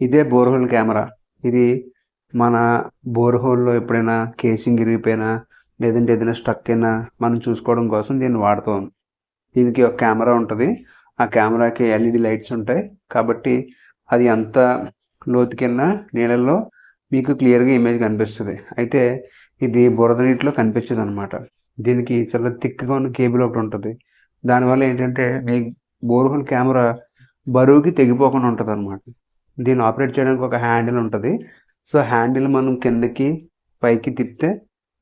ఇదే borehole camera. ఇది మన బోర్హోల్లో ఎప్పుడైనా కేసింగ్ ఇరిగిపోయినా లేదంటే ఏదైనా స్టక్ అయినా మనం చూసుకోవడం కోసం దీన్ని వాడుతాం దీనికి ఒక కెమెరా ఉంటుంది. ఆ కెమెరాకి ఎల్ఈడి లైట్స్ ఉంటాయి. కాబట్టి అది ఎంత లోతుకెళ్ళినా నీళ్ళల్లో మీకు క్లియర్గా ఇమేజ్ కనిపిస్తుంది. అయితే ఇది బురద నీటిలో కనిపించదు అనమాట దీనికి చాలా థిక్గా ఉన్న కేబుల్ ఒకటి ఉంటుంది. దానివల్ల ఏంటంటే మీ బోర్హోల్ కెమెరా బరువుకి తెగిపోకుండా ఉంటుంది అనమాట దీన్ని ఆపరేట్ చేయడానికి ఒక హ్యాండిల్ ఉంటుంది. సో హ్యాండిల్ మనం కిందకి పైకి తిప్పితే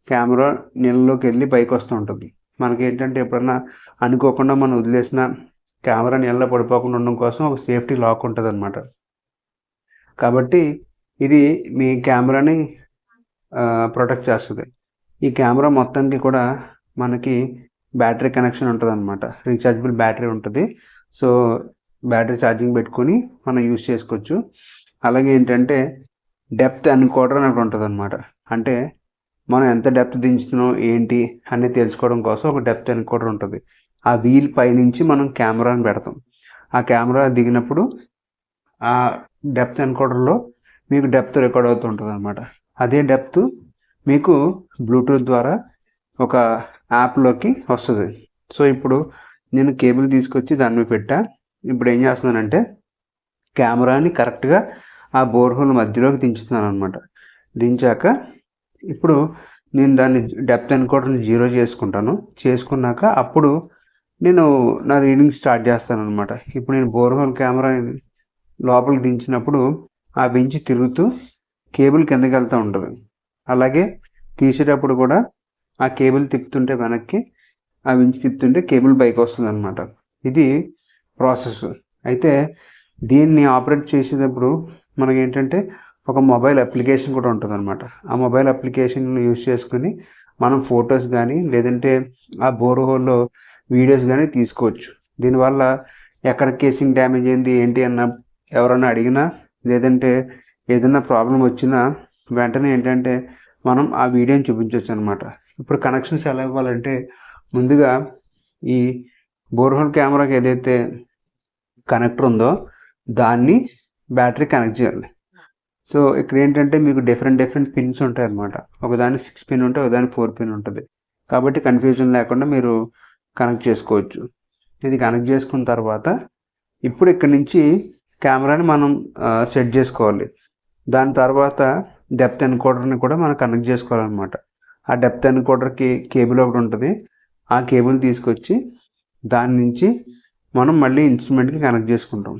కెమెరా నీళ్ళలోకి వెళ్ళి పైకి వస్తూ ఉంటుంది. మనకి ఏంటంటే ఎప్పుడన్నా అనుకోకుండా మనం వదిలేసిన కెమెరా నీళ్ళలో పడిపోకుండా ఉండడం కోసం ఒక సేఫ్టీ లాక్ ఉంటుంది అనమాట కాబట్టి ఇది మీ కెమెరాని ప్రొటెక్ట్ చేస్తుంది. ఈ కెమెరా మొత్తానికి కూడా మనకి బ్యాటరీ కనెక్షన్ ఉంటుంది అనమాట రీఛార్జబుల్ బ్యాటరీ ఉంటుంది. సో బ్యాటరీ ఛార్జింగ్ పెట్టుకొని మనం యూస్ చేసుకోవచ్చు. అలాగే ఏంటంటే డెప్త్ ఎన్కోడర్ అని ఒకటి ఉంటుంది అనమాట అంటే మనం ఎంత డెప్త్ దించుతున్నాం ఏంటి అనేది తెలుసుకోవడం కోసం ఒక డెప్త్ ఎన్కోడర్ ఉంటుంది. ఆ వీల్ పైనుంచి మనం కెమెరాని పెడతాం. ఆ కెమెరా దిగినప్పుడు ఆ డెప్త్ ఎన్కోడర్లో మీకు డెప్త్ రికార్డ్ అవుతూ ఉంటుంది అనమాట అదే డెప్త్ మీకు బ్లూటూత్ ద్వారా ఒక యాప్లోకి వస్తుంది. సో ఇప్పుడు నేను కేబుల్ తీసుకొచ్చి దాని మీద పెట్టా. ఇప్పుడు ఏం చేస్తున్నానంటే కెమెరాని కరెక్ట్గా ఆ బోర్హోల్ మధ్యలోకి దించుతున్నాను అనమాట దించాక ఇప్పుడు నేను దాన్ని డెప్త్ ఎన్కోటర్ని జీరో చేసుకుంటాను. చేసుకున్నాక అప్పుడు నేను నా రీడింగ్ స్టార్ట్ చేస్తాను అనమాట ఇప్పుడు నేను బోర్హోల్ కెమెరా లోపలికి దించినప్పుడు ఆ బెంచ్ తిరుగుతూ కేబుల్ కిందకి వెళ్తూ ఉంటుంది. అలాగే తీసేటప్పుడు కూడా ఆ కేబుల్ తిప్పుతుంటే వెనక్కి ఆ వించి తిప్పుతుంటే కేబుల్ పైకి వస్తుంది అనమాట ఇది ప్రాసెస్. అయితే దీన్ని ఆపరేట్ చేసేటప్పుడు మనకి ఏంటంటే ఒక మొబైల్ అప్లికేషన్ కూడా ఉంటుంది అనమాట ఆ మొబైల్ అప్లికేషన్ యూజ్ చేసుకుని మనం ఫొటోస్ కానీ లేదంటే ఆ బోర్హోల్లో వీడియోస్ కానీ తీసుకోవచ్చు. దీనివల్ల ఎక్కడ కేసింగ్ డ్యామేజ్ అయింది ఏంటి అన్న ఎవరన్నా అడిగినా లేదంటే ఏదైనా ప్రాబ్లం వచ్చినా వెంటనే ఏంటంటే మనం ఆ వీడియోని చూపించవచ్చు అనమాట ఇప్పుడు కనెక్షన్స్ ఎలా ఇవ్వాలంటే ముందుగా ఈ బోర్హోల్ కెమెరాకి ఏదైతే కనెక్టర్ ఉందో దాన్ని బ్యాటరీ కనెక్ట్ చేయాలి. సో ఇక్కడ ఏంటంటే మీకు డిఫరెంట్ డిఫరెంట్ పిన్స్ ఉంటాయి అనమాట ఒకదాని సిక్స్ పిన్ ఉంటే ఒకదాని ఫోర్ పిన్ ఉంటుంది. కాబట్టి కన్ఫ్యూజన్ లేకుండా మీరు కనెక్ట్ చేసుకోవచ్చు. ఇది కనెక్ట్ చేసుకున్న తర్వాత ఇప్పుడు ఇక్కడ నుంచి కెమెరాని మనం సెట్ చేసుకోవాలి. దాని తర్వాత డెప్త్ ఎన్కోడర్ని కూడా మనం కనెక్ట్ చేసుకోవాలన్నమాట. ఆ డెప్త్ ఎన్కోడర్కి కేబుల్ ఒకటి ఉంటుంది. ఆ కేబుల్ తీసుకొచ్చి దాని నుంచి మనం మళ్ళీ ఇన్స్ట్రుమెంట్కి కనెక్ట్ చేసుకుంటాం.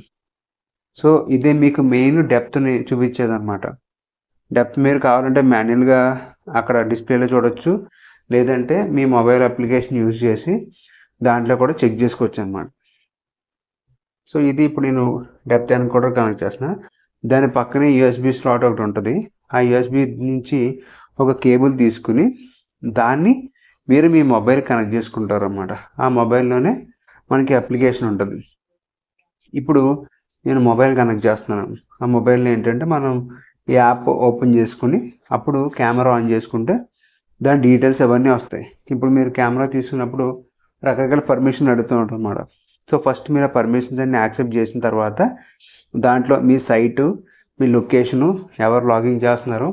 సో ఇదే మీకు మెయిన్ డెప్త్ని చూపించేది అనమాట డెప్త్ మీరు కావాలంటే మాన్యువల్గా అక్కడ డిస్ప్లేలో చూడొచ్చు. లేదంటే మీ మొబైల్ అప్లికేషన్ యూజ్ చేసి దాంట్లో కూడా చెక్ చేసుకోవచ్చు అనమాట సో ఇది ఇప్పుడు నేను డెప్త్ కూడా కనెక్ట్ చేసిన దాని పక్కనే యూఎస్బి స్లాట్ ఒకటి ఉంటుంది. ఆ యూఎస్బి నుంచి ఒక కేబుల్ తీసుకుని దాన్ని మీరు మీ మొబైల్ కనెక్ట్ చేసుకుంటారు అన్నమాట ఆ మొబైల్లోనే మనకి అప్లికేషన్ ఉంటుంది. ఇప్పుడు నేను మొబైల్ కనెక్ట్ చేస్తున్నాను. ఆ మొబైల్లో ఏంటంటే మనం ఈ యాప్ ఓపెన్ చేసుకుని అప్పుడు కెమెరా ఆన్ చేసుకుంటే దాని డీటెయిల్స్ అవన్నీ వస్తాయి. ఇప్పుడు మీరు కెమెరా తీసుకున్నప్పుడు రకరకాల పర్మిషన్ అడుగుతూ అన్నమాట సో ఫస్ట్ మీరు ఆ పర్మిషన్స్ అన్ని యాక్సెప్ట్ చేసిన తర్వాత దాంట్లో మీ సైటు మీ లొకేషను ఎవరు లాగిన్ చేస్తున్నారో